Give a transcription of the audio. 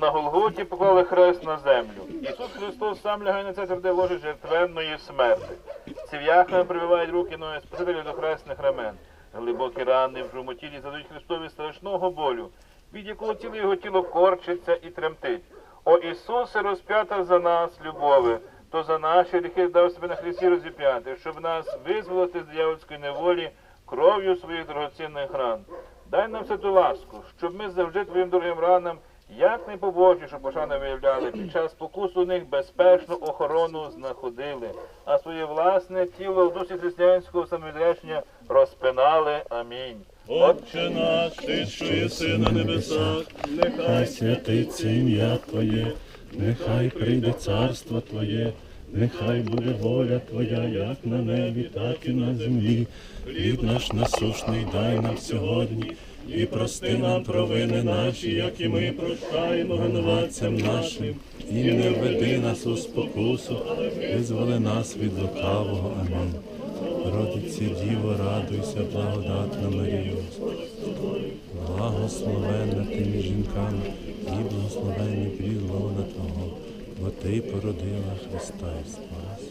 На Голготі поклали хрест на землю. Ісус Христос сам лягає на це тверде ложе жертвенної смерти. Ців'яхами прививають руки ноги Спасителя до хресних рамен. Глибокі рани в жумотілі задають Христові страшного болю, від якого ціле його тіло корчиться і тремтить. О Ісусе, розп'ята за нас, любове, то за наші гріхи дав себе на хресті розіп'яти, щоб нас визволити з диявольської неволі кров'ю своїх дорогоцінних ран. Дай нам святу ласку, щоб ми завжди твоїм дорогим ранам як найпобожнішу пошану виявляли, під час спокусу них безпечну охорону знаходили, а своє власне тіло в дусі християнського самовідречення розпинали. Амінь. Отче наш, ти що єси на небесах, нехай святиться ім'я Твоє, нехай прийде царство Твоє, нехай буде воля Твоя, як на небі, так і на землі. Хліб наш насушний дай нам сьогодні, і прости нам провини наші, як і ми прощаємо винуватцям нашим, і не введи нас у спокусу, визволи нас від лукавого. Амінь. Родиться Діво, радуйся, благодатна Марія. Благословенна ти між жінками, і благословенний плід Твого, бо ти породила Христа і Спас.